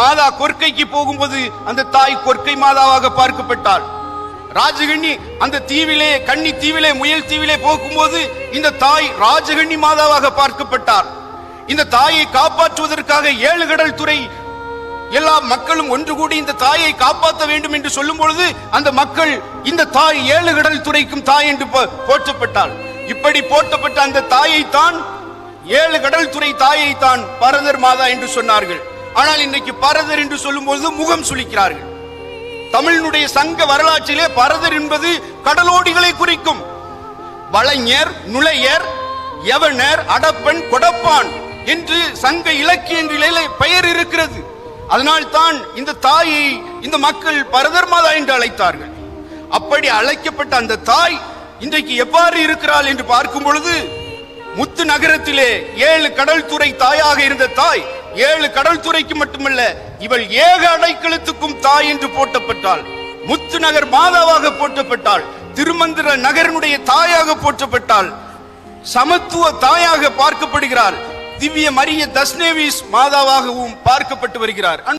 மாதா கொற்கைக்கு போகும்போது அந்த தாய் கொற்கை மாதாவாக பார்க்கப்பட்டாள். ராஜகண்ணி அந்த தீவிலே கன்னி தீவிலே முயல் தீவிலே போகும்போது இந்த தாய் ராஜகண்ணி மாதாவாக பார்க்கப்பட்டார். இந்த தாயை காப்பாற்றுவதற்காக ஏழு கடல் துறை எல்லா மக்களும் ஒன்று கூடி இந்த தாயை காப்பாற்ற வேண்டும் என்று சொல்லும் பொழுது அந்த மக்கள் இந்த தாய் ஏழு கடல் துறைக்கும் தாய் என்று போ- போற்றப்பட்டாள். இப்படி போற்றப்பட்ட அந்த தாயை தான் ஏழு கடல் துறை தாயை தான் பரதர் மாதா என்று சொன்னார்கள். ஆனால் இன்றைக்கு பரதர் என்று சொல்லும் பொழுது முகம் சுளிக்கிறார்கள். தமிழனுடைய சங்க வரலாற்றிலே பரதர் என்பது கடலோடிகளை குறிக்கும். வளைஞர் நுழையர் எவனர் அடப்பன் கொடப்பான் என்று சங்க இலக்கியங்களிலே பெயர் இருக்கிறது. அதனால் தான் இந்த தாயை இந்த மக்கள் பரதர் மாதா என்று அழைத்தார்கள். அப்படி அழைக்கப்பட்ட அந்த தாய் இன்றைக்கு எவ்வாறு இருக்கிறாள் என்று பார்க்கும் பொழுது முத்து நகரத்திலே ஏழு கடல் துறை தாயாக இருந்த தாய் ஏழு கடல் துறைக்கு மட்டுமல்ல இவள் ஏக அடைக்கலத்துக்கும் தாய் என்று போட்டப்பட்டாள் முத்து நகர் மாதாவாக போற்றப்பட்டாள். திருமந்திர நகரனுடைய தாயாக போற்றப்பட்டாள். சமத்துவ தாயாக பார்க்கப்படுகிறாள் திவ்ய மரிய தஸ்னேவிஸ் மாதாவாகவும் பார்க்கப்பட்டு வருகிறார்.